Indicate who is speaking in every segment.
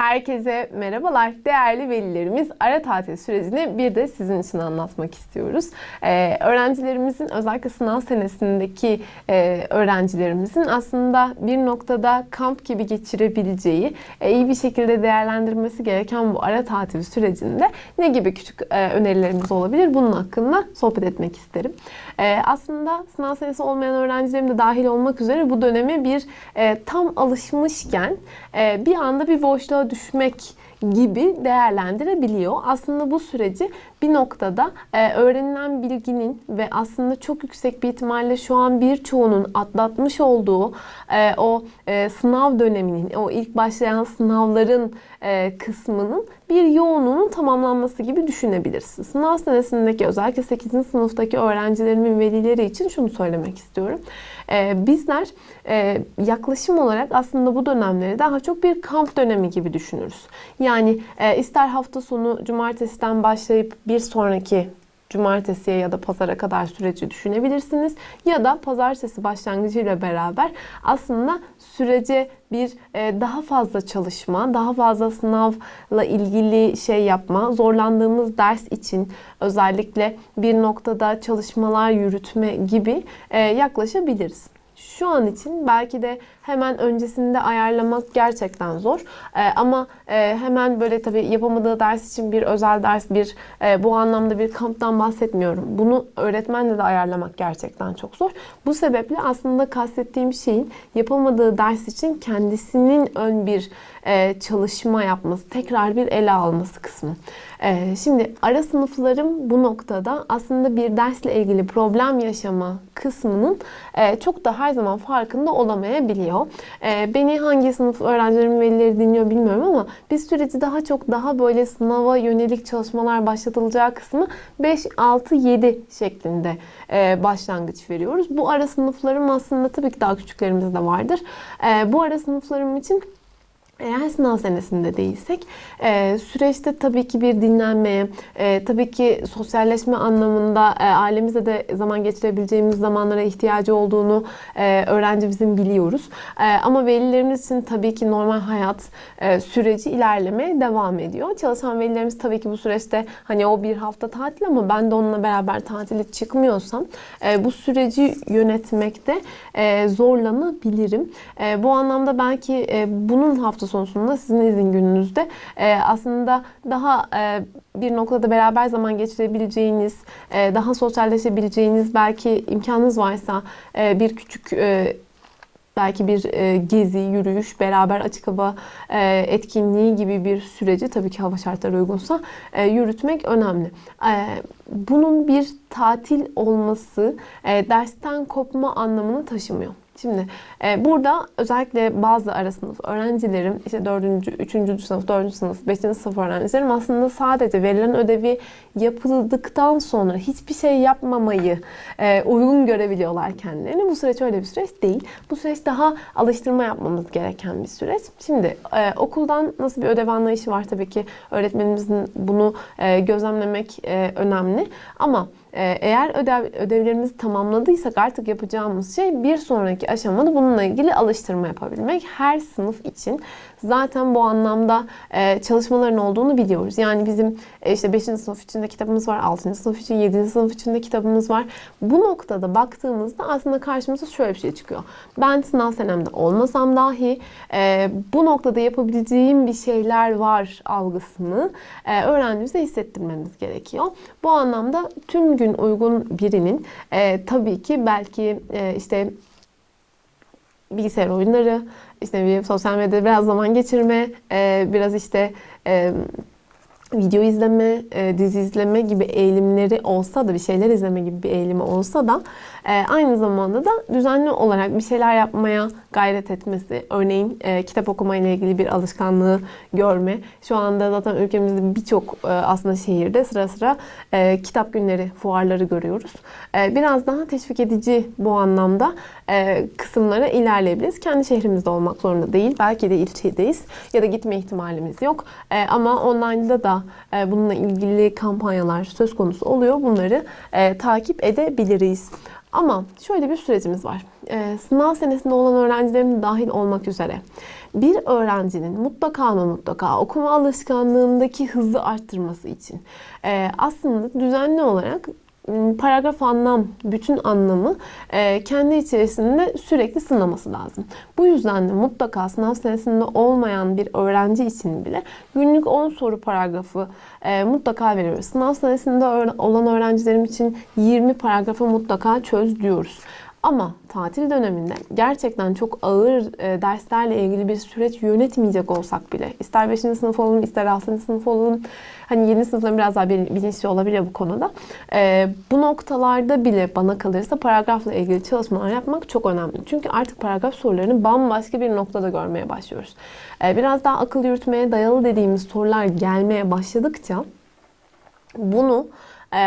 Speaker 1: Herkese merhabalar. Değerli velilerimiz ara tatil sürecini bir de sizin için anlatmak istiyoruz. Ee, öğrencilerimizin özellikle sınav senesindeki e, öğrencilerimizin aslında bir noktada kamp gibi geçirebileceği, e, iyi bir şekilde değerlendirmesi gereken bu ara tatil sürecinde ne gibi küçük e, önerilerimiz olabilir? Bunun hakkında sohbet etmek isterim. E, aslında sınav senesi olmayan öğrencilerim de dahil olmak üzere bu dönemi bir e, tam alışmışken e, bir anda bir boşluğa düşmek gibi değerlendirebiliyor. Aslında bu süreci bir noktada e, öğrenilen bilginin ve aslında çok yüksek bir ihtimalle şu an birçoğunun atlatmış olduğu e, o e, sınav döneminin, o ilk başlayan sınavların e, kısmının bir yoğunluğunun tamamlanması gibi düşünebilirsiniz. Sınav senesindeki özellikle 8. sınıftaki öğrencilerimin velileri için şunu söylemek istiyorum. E, bizler e, yaklaşım olarak aslında bu dönemleri daha çok bir kamp dönemi gibi düşünürüz. Yani e, ister hafta sonu cumartesiden başlayıp bir sonraki cumartesiye ya da pazara kadar süreci düşünebilirsiniz. Ya da pazartesi başlangıcıyla beraber aslında sürece bir e, daha fazla çalışma, daha fazla sınavla ilgili şey yapma, zorlandığımız ders için özellikle bir noktada çalışmalar yürütme gibi e, yaklaşabiliriz. Şu an için belki de hemen öncesinde ayarlamak gerçekten zor. Ee, ama e, hemen böyle tabii yapamadığı ders için bir özel ders, bir e, bu anlamda bir kamptan bahsetmiyorum. Bunu öğretmenle de ayarlamak gerçekten çok zor. Bu sebeple aslında kastettiğim şeyin yapamadığı ders için kendisinin ön bir e, çalışma yapması, tekrar bir ele alması kısmı. E, şimdi ara sınıflarım bu noktada aslında bir dersle ilgili problem yaşama kısmının e, çok da her zaman farkında olamayabiliyor. E, beni hangi sınıf öğrencilerimin velileri dinliyor bilmiyorum ama biz süreci daha çok daha böyle sınava yönelik çalışmalar başlatılacağı kısmı 5, 6, 7 şeklinde e, başlangıç veriyoruz. Bu ara sınıflarım aslında tabii ki daha küçüklerimiz de vardır. E, bu ara sınıflarım için eğer sınav senesinde değilsek e, süreçte tabii ki bir dinlenmeye, tabii ki sosyalleşme anlamında e, ailemizle de zaman geçirebileceğimiz zamanlara ihtiyacı olduğunu e, öğrencimizin biliyoruz. E, ama velilerimiz için tabii ki normal hayat e, süreci ilerlemeye devam ediyor. Çalışan velilerimiz tabii ki bu süreçte hani o bir hafta tatil ama ben de onunla beraber tatile çıkmıyorsam e, bu süreci yönetmekte zorlanabilirim. Bu anlamda belki bunun hafta sonunda sizin izin gününüzde e, aslında daha e, bir noktada beraber zaman geçirebileceğiniz, e, daha sosyalleşebileceğiniz belki imkanınız varsa e, bir küçük e, belki bir e, gezi, yürüyüş, beraber açık hava e, etkinliği gibi bir süreci tabii ki hava şartları uygunsa e, yürütmek önemli. E, bunun bir tatil olması e, dersten kopma anlamını taşımıyor. Şimdi e, burada özellikle bazı ara öğrencilerim işte 4. 3. sınıf, 4. sınıf, 5. sınıf öğrencilerim aslında sadece verilen ödevi yapıldıktan sonra hiçbir şey yapmamayı e, uygun görebiliyorlar kendilerini. Bu süreç öyle bir süreç değil. Bu süreç daha alıştırma yapmamız gereken bir süreç. Şimdi e, okuldan nasıl bir ödev anlayışı var tabii ki öğretmenimizin bunu e, gözlemlemek e, önemli. Ama e, eğer ödev, ödevlerimizi tamamladıysak artık yapacağımız şey bir sonraki aşamada bununla ilgili alıştırma yapabilmek. Her sınıf için zaten bu anlamda e, çalışmaların olduğunu biliyoruz. Yani bizim e, işte 5. sınıf içinde kitabımız var, 6. sınıf için, 7. sınıf içinde kitabımız var. Bu noktada baktığımızda aslında karşımıza şöyle bir şey çıkıyor. Ben sınav senemde olmasam dahi e, bu noktada yapabileceğim bir şeyler var algısını e, öğrencimize hissettirmemiz gerekiyor. Bu anlamda tüm gün uygun birinin e, tabii ki belki e, işte bilgisayar oyunları, işte bir sosyal medyada biraz zaman geçirme, e, biraz işte e, video izleme, e, dizi izleme gibi eğilimleri olsa da bir şeyler izleme gibi bir eğilimi olsa da e, aynı zamanda da düzenli olarak bir şeyler yapmaya gayret etmesi. Örneğin e, kitap okuma ile ilgili bir alışkanlığı görme. Şu anda zaten ülkemizde birçok e, aslında şehirde sıra sıra e, kitap günleri, fuarları görüyoruz. E, biraz daha teşvik edici bu anlamda e, kısımlara ilerleyebiliriz. Kendi şehrimizde olmak zorunda değil. Belki de ilçedeyiz ya da gitme ihtimalimiz yok. E, ama online'da da e, bununla ilgili kampanyalar söz konusu oluyor. Bunları e, takip edebiliriz. Ama şöyle bir sürecimiz var. Ee, sınav senesinde olan öğrencilerin dahil olmak üzere bir öğrencinin mutlaka ama mutlaka okuma alışkanlığındaki hızı arttırması için e, aslında düzenli olarak paragraf anlam, bütün anlamı e, kendi içerisinde sürekli sınaması lazım. Bu yüzden de mutlaka sınav senesinde olmayan bir öğrenci için bile günlük 10 soru paragrafı e, mutlaka veriyoruz. Sınav senesinde olan öğrencilerim için 20 paragrafı mutlaka çöz diyoruz. Ama tatil döneminde gerçekten çok ağır e, derslerle ilgili bir süreç yönetmeyecek olsak bile ister 5. sınıf olalım ister 6. sınıf olalım hani yeni sınıfların biraz daha bil- bilinçli olabilir bu konuda. E, bu noktalarda bile bana kalırsa paragrafla ilgili çalışmalar yapmak çok önemli. Çünkü artık paragraf sorularını bambaşka bir noktada görmeye başlıyoruz. E, biraz daha akıl yürütmeye dayalı dediğimiz sorular gelmeye başladıkça bunu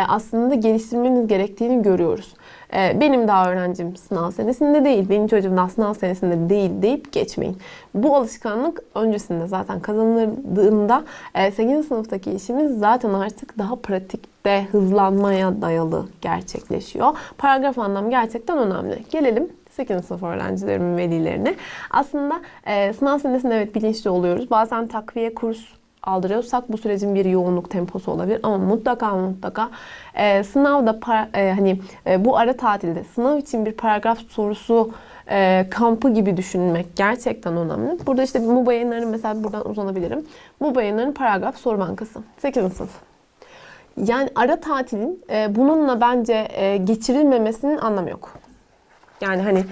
Speaker 1: aslında geliştirmemiz gerektiğini görüyoruz. E, Benim daha öğrencim sınav senesinde değil, benim çocuğum daha sınav senesinde değil deyip geçmeyin. Bu alışkanlık öncesinde zaten kazanıldığında 8. sınıftaki işimiz zaten artık daha pratikte hızlanmaya dayalı gerçekleşiyor. Paragraf anlam gerçekten önemli. Gelelim 8. sınıf öğrencilerimin velilerine. Aslında e, sınav senesinde evet bilinçli oluyoruz. Bazen takviye kurs aldırıyorsak bu sürecin bir yoğunluk temposu olabilir ama mutlaka mutlaka e, sınavda para, e, hani e, bu ara tatilde sınav için bir paragraf sorusu e, kampı gibi düşünmek gerçekten önemli. Burada işte bu yayınların mesela buradan uzanabilirim. Bu yayınların paragraf soru bankası. 8. sınıf. Yani ara tatilin e, bununla bence e, geçirilmemesinin anlamı yok. Yani hani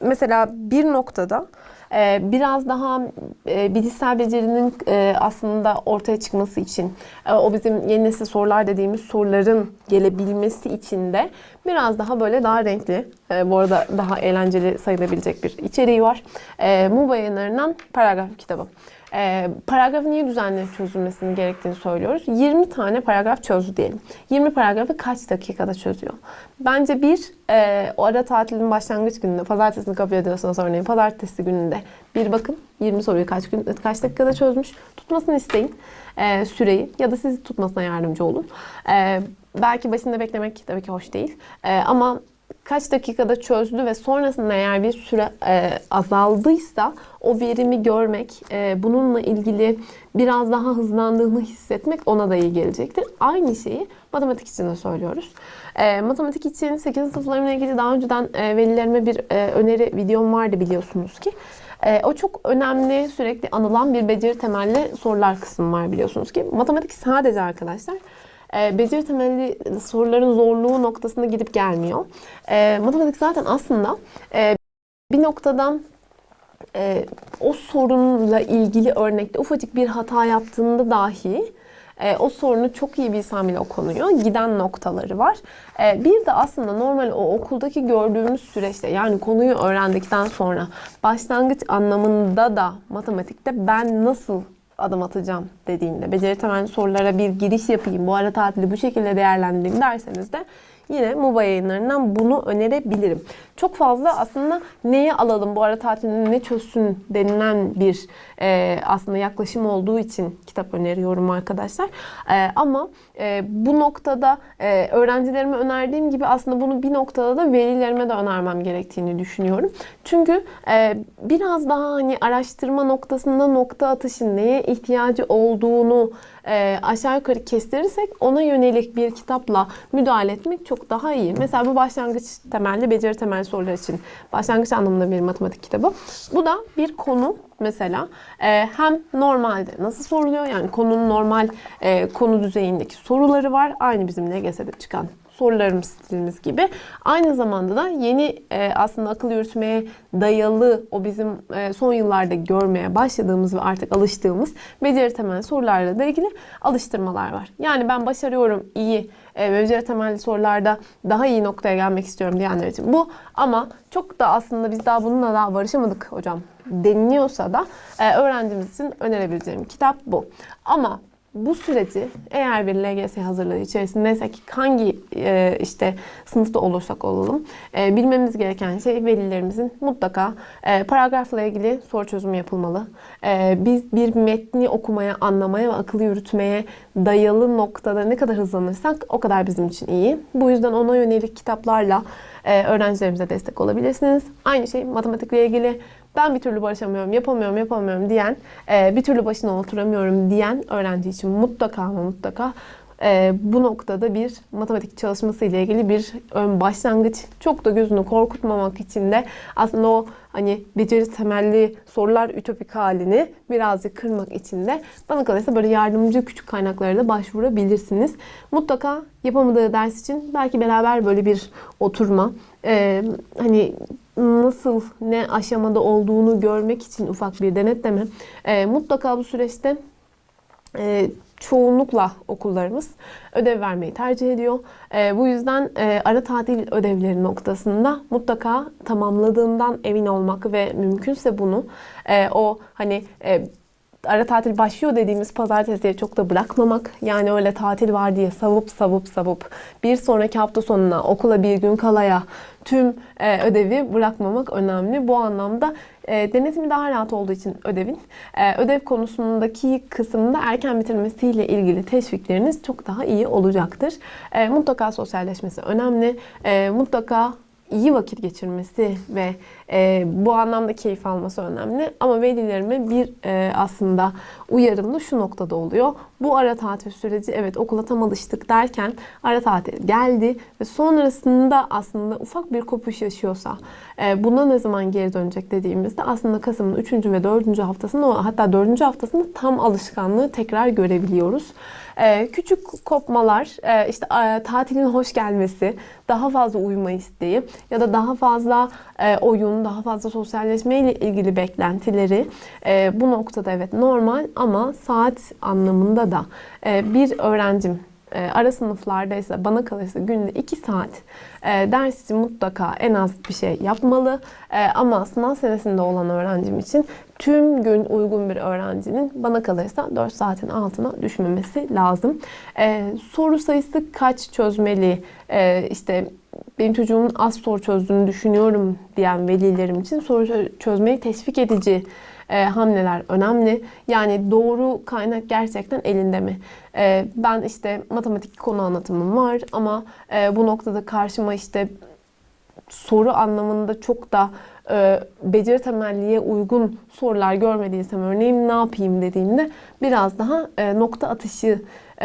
Speaker 1: mesela bir noktada e, biraz daha e, bilişsel becerinin e, aslında ortaya çıkması için e, o bizim yeni nesil sorular dediğimiz soruların gelebilmesi için de biraz daha böyle daha renkli e, bu arada daha eğlenceli sayılabilecek bir içeriği var. E, MUBA yayınlarından paragraf kitabı. E, paragrafın niye düzenli çözülmesini gerektiğini söylüyoruz. 20 tane paragraf çözdü diyelim. 20 paragrafı kaç dakikada çözüyor? Bence bir, e, o ara tatilin başlangıç gününde, pazartesini kabul ediyorsanız örneğin pazartesi gününde bir bakın 20 soruyu kaç gün kaç dakikada çözmüş. Tutmasını isteyin e, süreyi ya da siz tutmasına yardımcı olun. E, belki başında beklemek tabii ki hoş değil. E, ama kaç dakikada çözdü ve sonrasında eğer bir süre e, azaldıysa o verimi görmek, e, bununla ilgili biraz daha hızlandığını hissetmek ona da iyi gelecektir. Aynı şeyi matematik için de söylüyoruz. E, matematik için 8. sınıflarımla ilgili daha önceden e, velilerime bir e, öneri videom vardı biliyorsunuz ki. E, o çok önemli, sürekli anılan bir beceri temelli sorular kısmı var biliyorsunuz ki. Matematik sadece arkadaşlar e, beceri temelli soruların zorluğu noktasında gidip gelmiyor. E, matematik zaten aslında e, bir noktadan e, o sorunla ilgili örnekte ufacık bir hata yaptığında dahi e, o sorunu çok iyi bilsem bile o konuyu giden noktaları var. E, bir de aslında normal o okuldaki gördüğümüz süreçte yani konuyu öğrendikten sonra başlangıç anlamında da matematikte ben nasıl adım atacağım dediğinde, beceri temelli sorulara bir giriş yapayım, bu ara tatili bu şekilde değerlendireyim derseniz de yine MOBA yayınlarından bunu önerebilirim. Çok fazla aslında neye alalım bu ara tatilini ne çözsün denilen bir e, aslında yaklaşım olduğu için kitap öneriyorum arkadaşlar. E, ama e, bu noktada e, öğrencilerime önerdiğim gibi aslında bunu bir noktada da velilerime de önermem gerektiğini düşünüyorum. Çünkü e, biraz daha hani araştırma noktasında nokta atışı neye ihtiyacı olduğunu e, aşağı yukarı kestirirsek ona yönelik bir kitapla müdahale etmek çok daha iyi. Mesela bu başlangıç temelli, beceri temelli sorular için başlangıç anlamında bir matematik kitabı. Bu da bir konu mesela e, hem normalde nasıl soruluyor yani konunun normal e, konu düzeyindeki soruları var. Aynı bizim LGS'de çıkan sorularımız stilimiz gibi. Aynı zamanda da yeni e, aslında akıl yürütmeye dayalı o bizim e, son yıllarda görmeye başladığımız ve artık alıştığımız beceri temelli sorularla da ilgili alıştırmalar var. Yani ben başarıyorum iyi e, beceri temelli sorularda daha iyi noktaya gelmek istiyorum diyenler için bu. Ama çok da aslında biz daha bununla daha barışamadık hocam deniliyorsa da e, öğrencimiz için önerebileceğim kitap bu. Ama bu süreci eğer bir LGS hazırlığı içerisindeysek hangi e, işte sınıfta olursak olalım e, bilmemiz gereken şey velilerimizin mutlaka e, paragrafla ilgili soru çözümü yapılmalı. E, biz bir metni okumaya, anlamaya ve akıl yürütmeye dayalı noktada ne kadar hızlanırsak o kadar bizim için iyi. Bu yüzden ona yönelik kitaplarla e, öğrencilerimize destek olabilirsiniz. Aynı şey matematikle ilgili ben bir türlü barışamıyorum, yapamıyorum, yapamıyorum diyen, e, bir türlü başına oturamıyorum diyen öğrenci için mutlaka ama mutlaka e, bu noktada bir matematik çalışması ile ilgili bir ön başlangıç. Çok da gözünü korkutmamak için de aslında o hani beceri temelli sorular ütopik halini birazcık kırmak için de bana kalırsa böyle yardımcı küçük kaynaklara da başvurabilirsiniz. Mutlaka yapamadığı ders için belki beraber böyle bir oturma, e, hani nasıl ne aşamada olduğunu görmek için ufak bir denetleme. E, mutlaka bu süreçte e, çoğunlukla okullarımız ödev vermeyi tercih ediyor. E, bu yüzden e, ara tatil ödevleri noktasında mutlaka tamamladığından emin olmak ve mümkünse bunu e, o hani e, ara tatil başlıyor dediğimiz pazartesiye çok da bırakmamak. Yani öyle tatil var diye savup savup savup bir sonraki hafta sonuna okula bir gün kalaya tüm e, ödevi bırakmamak önemli. Bu anlamda e, denetimi daha rahat olduğu için ödevin e, ödev konusundaki kısımda erken bitirmesiyle ilgili teşvikleriniz çok daha iyi olacaktır. E, mutlaka sosyalleşmesi önemli. E, mutlaka iyi vakit geçirmesi ve e, bu anlamda keyif alması önemli. Ama velilerime bir e, aslında uyarım da şu noktada oluyor. Bu ara tatil süreci evet okula tam alıştık derken ara tatil geldi ve sonrasında aslında ufak bir kopuş yaşıyorsa e, buna ne zaman geri dönecek dediğimizde aslında Kasım'ın 3. ve 4. haftasında hatta 4. haftasında tam alışkanlığı tekrar görebiliyoruz. E, küçük kopmalar, e, işte e, tatilin hoş gelmesi, daha fazla uyuma isteği ya da daha fazla e, oyun, daha fazla sosyalleşme ile ilgili beklentileri e, bu noktada evet normal ama saat anlamında da. E, bir öğrencim e, ara sınıflardaysa bana kalırsa günde 2 saat e, ders için mutlaka en az bir şey yapmalı. E, ama sınav senesinde olan öğrencim için tüm gün uygun bir öğrencinin bana kalırsa 4 saatin altına düşmemesi lazım. E, soru sayısı kaç çözmeli? E, işte benim çocuğumun az soru çözdüğünü düşünüyorum diyen velilerim için soru çözmeyi teşvik edici e, hamleler önemli. Yani doğru kaynak gerçekten elinde mi? E, ben işte matematik konu anlatımım var ama e, bu noktada karşıma işte soru anlamında çok da e, beceri temelliye uygun sorular görmediysem örneğin ne yapayım dediğimde biraz daha e, nokta atışı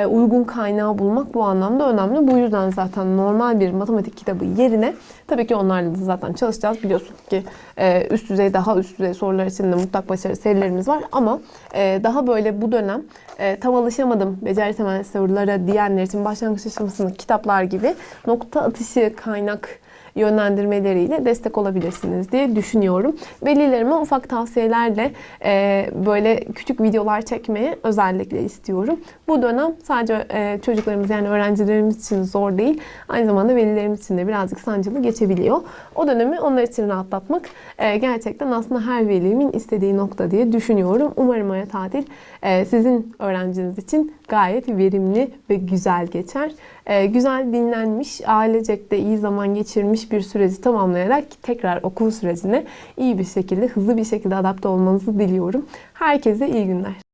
Speaker 1: uygun kaynağı bulmak bu anlamda önemli. Bu yüzden zaten normal bir matematik kitabı yerine tabii ki onlarla da zaten çalışacağız. Biliyorsun ki e, üst düzey daha üst düzey sorular için de mutlak başarı serilerimiz var ama e, daha böyle bu dönem e, tam alışamadım beceri temelli sorulara diyenler için başlangıç aşamasındaki kitaplar gibi nokta atışı kaynak yönlendirmeleriyle destek olabilirsiniz diye düşünüyorum. Velilerime ufak tavsiyelerle e, böyle küçük videolar çekmeyi özellikle istiyorum. Bu dönem sadece e, çocuklarımız yani öğrencilerimiz için zor değil. Aynı zamanda velilerimiz için de birazcık sancılı geçebiliyor. O dönemi onlar için rahatlatmak e, gerçekten aslında her velimin istediği nokta diye düşünüyorum. Umarım ara tatil e, sizin öğrenciniz için gayet verimli ve güzel geçer. E, güzel dinlenmiş, ailecek de iyi zaman geçirmiş bir süreci tamamlayarak tekrar okul sürecine iyi bir şekilde, hızlı bir şekilde adapte olmanızı diliyorum. Herkese iyi günler.